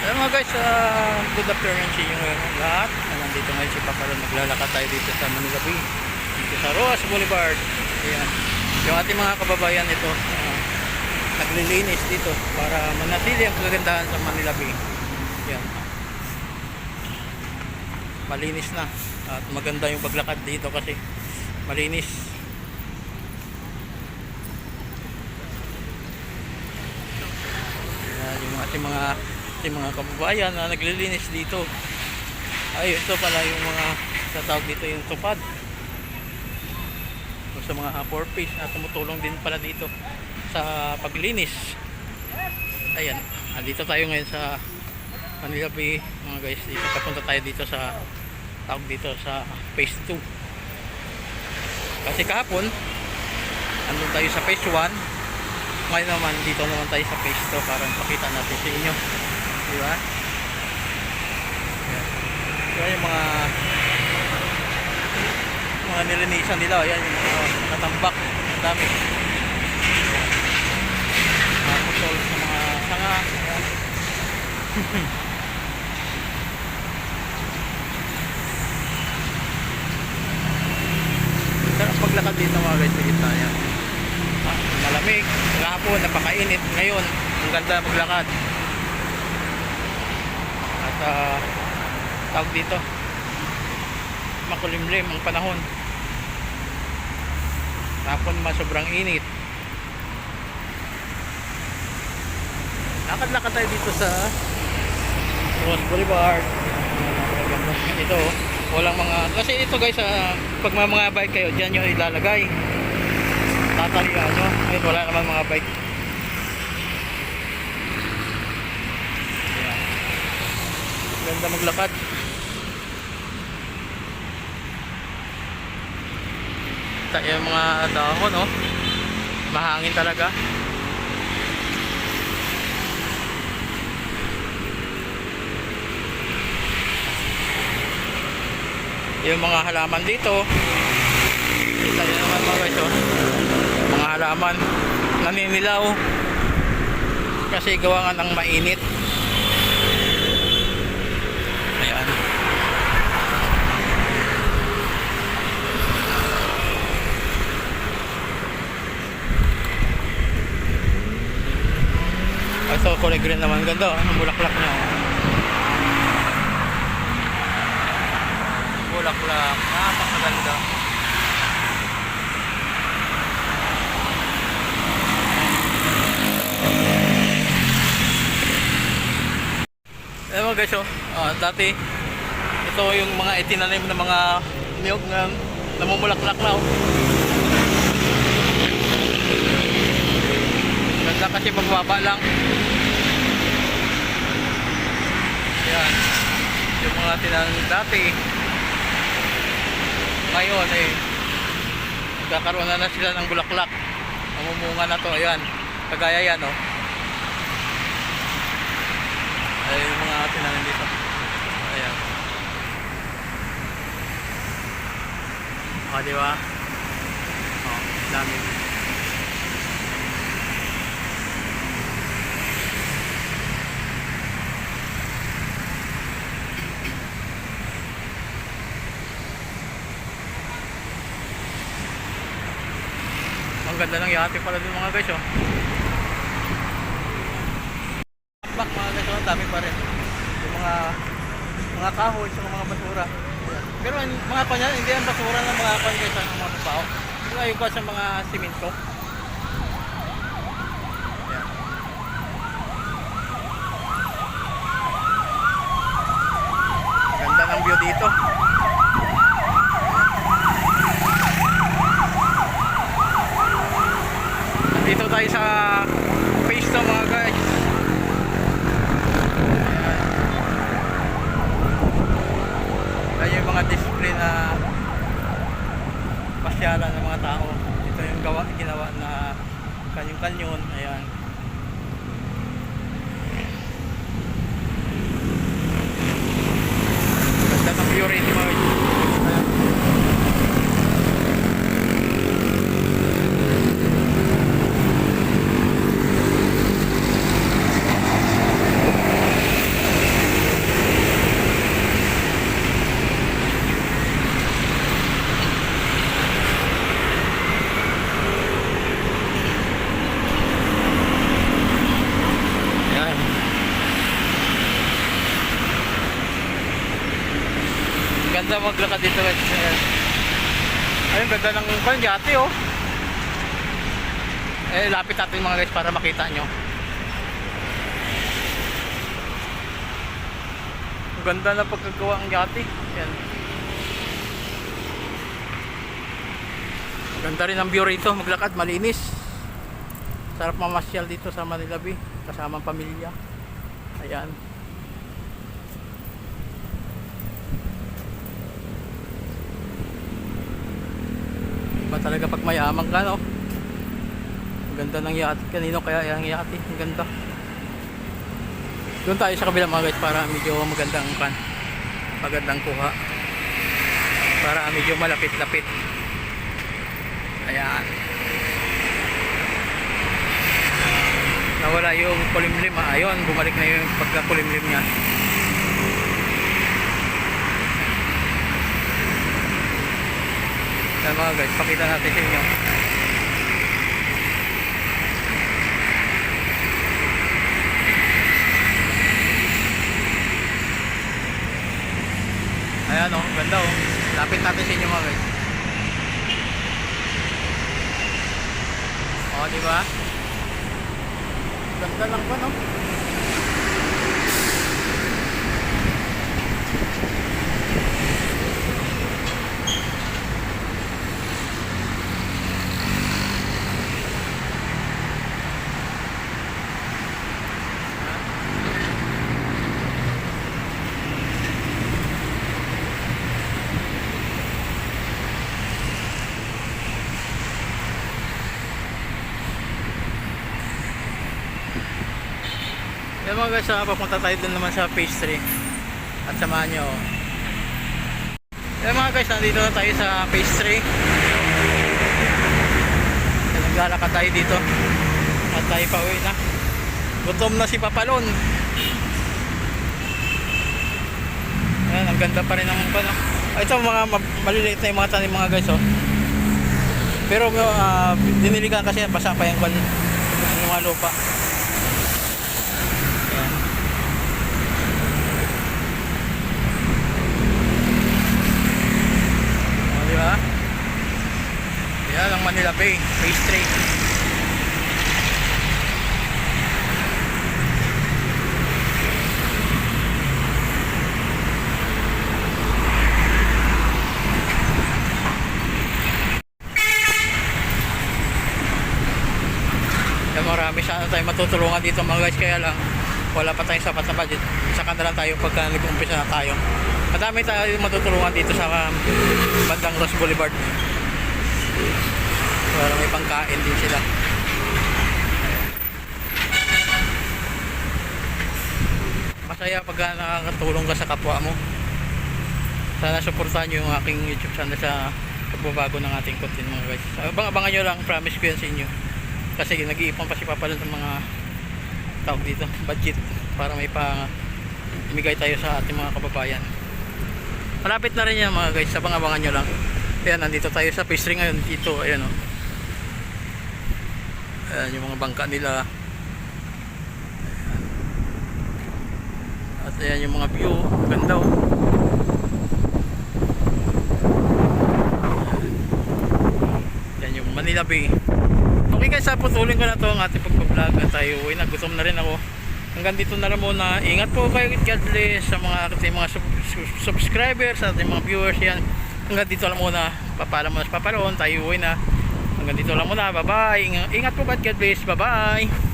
Alam mga guys, uh, good afternoon sa inyo lahat. Na nandito ngayon si Papa Ron. Maglalakad tayo dito sa Manila Bay. Dito sa Roas Boulevard. Ayan. Yung ating mga kababayan ito, uh, naglilinis dito para manatili ang kagandahan sa Manila Bay. Ayan. Malinis na. At maganda yung paglakad dito kasi malinis. Ayan, yung ating mga ating mga kababayan na naglilinis dito. Ay, ito pala yung mga sa tawag dito yung tupad. O sa mga four piece na tumutulong din pala dito sa paglinis. Ayan, andito tayo ngayon sa Manila Bay mga guys. Dito papunta tayo dito sa tawag dito sa phase 2. Kasi kahapon andun tayo sa phase 1 ngayon naman dito naman tayo sa phase 2 para pakita natin sa inyo di ba? Yan. Yan yung mga mga nilinisan nila yan yung mga natambak ang dami. Mga putol sa mga sanga yan. sarap paglakad dito mga guys sa gitna yan Ah, malamig kahapon napakainit. Ngayon ang ganda maglakad uh, tawag dito makulimlim ang panahon. Tapon ma sobrang init. Lakad-lakad tayo dito sa Ross Boulevard. Ito walang mga kasi ito guys ah, pag mga bike kayo dyan nyo ilalagay. Tatali ano ayun wala naman mga bike ganda maglakad. Ta- yung mga dahon oh mahangin talaga. Yung mga halaman dito. Kita nyo naman mga guys oh. Mga halaman naninilaw. Kasi gawa nga ng mainit ayan ito kulay green naman ganda oh. ang bulaklak niya oh. bulaklak napakaganda Eh mga guys, oh, ah, dati ito yung mga itinanim ng mga niyog na namumulaklak na oh. Ganda kasi pagbaba lang. Yan. Yung mga tinanim dati. Ngayon eh nagkakaroon na, na sila ng bulaklak. Namumunga na to, ayan. Kagaya yan oh. ay yung mga tinanim dito ayan o di ba o dami ganda ng yate pala dun mga guys oh Tambak mga guys, ang dami pa rin. Yung mga mga kahoy sa mga basura. Pero mga kanya, hindi ang basura ng mga kanya guys, ang mga tao. Yung kwa sa mga simento. Ayan. Ganda ng view dito. Dito tayo sa face to mga guys. Ayan yung mga display na pasyalan ng mga tao. Ito yung gawa, ginawa na kanyong-kanyon. Ayan. Ganda ng view. Ganda maglakad dito guys. Ayun, ganda ng kwan, yate oh. Eh, lapit natin mga guys para makita nyo. Ganda na pagkagawa ang yate. Ayan. Ganda rin ang view rito, maglakad, malinis. Sarap mamasyal dito sa Manila Bay, kasama ang pamilya. Ayan. Iba talaga pag mayaman ka, no? Ang ganda ng yate. Kanino kaya yung yate? Ang ganda. Doon tayo sa kabila mga guys para medyo magandang kan. Magandang kuha. Para medyo malapit-lapit. Ayan. Nawala yung kulimlim. Ah, ayun, bumalik na yung pagkakulimlim niya. Mga guys, pakita natin sa inyo. Ayan oh, ganda oh. Lapit natin sa inyo mga guys. Oh, di ba? Ganda lang ba no? Yan mga guys, ah, papunta tayo dun naman sa 3 At samahan nyo ako. Yan mga guys, nandito na tayo sa phase 3 Yan, Naglalakad tayo dito At tayo pa uwi na Gutom na si Papalon Yan, ang ganda pa rin ng ano. Ah, Ito mga ma- maliliit na yung mga tanim mga guys oh. Pero uh, diniligan kasi basa pa yung, yung mga lupa Ayan. O, di ba? Yan ang Manila Bay, Phase 3. Kaya marami sana tayo matutulungan dito mga guys. Kaya lang wala pa tayong sapat na budget. Saka na lang tayo pagka nag-umpisa na tayo. Madami tayo matutulungan dito sa um, bandang Ross Boulevard para may pangkain din sila. Masaya pagka nakakatulong ka sa kapwa mo. Sana suportahan nyo yung aking youtube channel sa pagbabago ng ating content mga guys. Abang-abangan nyo lang promise ko yan sa inyo. Kasi nag-iipon pa si Papa ng mga tawag dito budget para may pa imigay tayo sa ating mga kababayan. Malapit na rin yan mga guys. Abang abangan nyo lang. Ayan nandito tayo sa pastry ngayon. Dito ayan o ayan yung mga bangka nila at ayan yung mga view ganda o ayan yung Manila Bay Okay guys, sa putulin ko na to ang ating pagpa-vlog at tayo uwi na. Gutom na rin ako. Hanggang dito na lang muna. Ingat po kayo. God bless sa mga ating mga sub- subscribers, sa ating mga viewers yan. Hanggang dito lang muna. Papala muna sa papaloon. Tayo uwi na. Hanggang dito lang muna. Bye-bye. Ingat- Ingat po God bless. Bye-bye.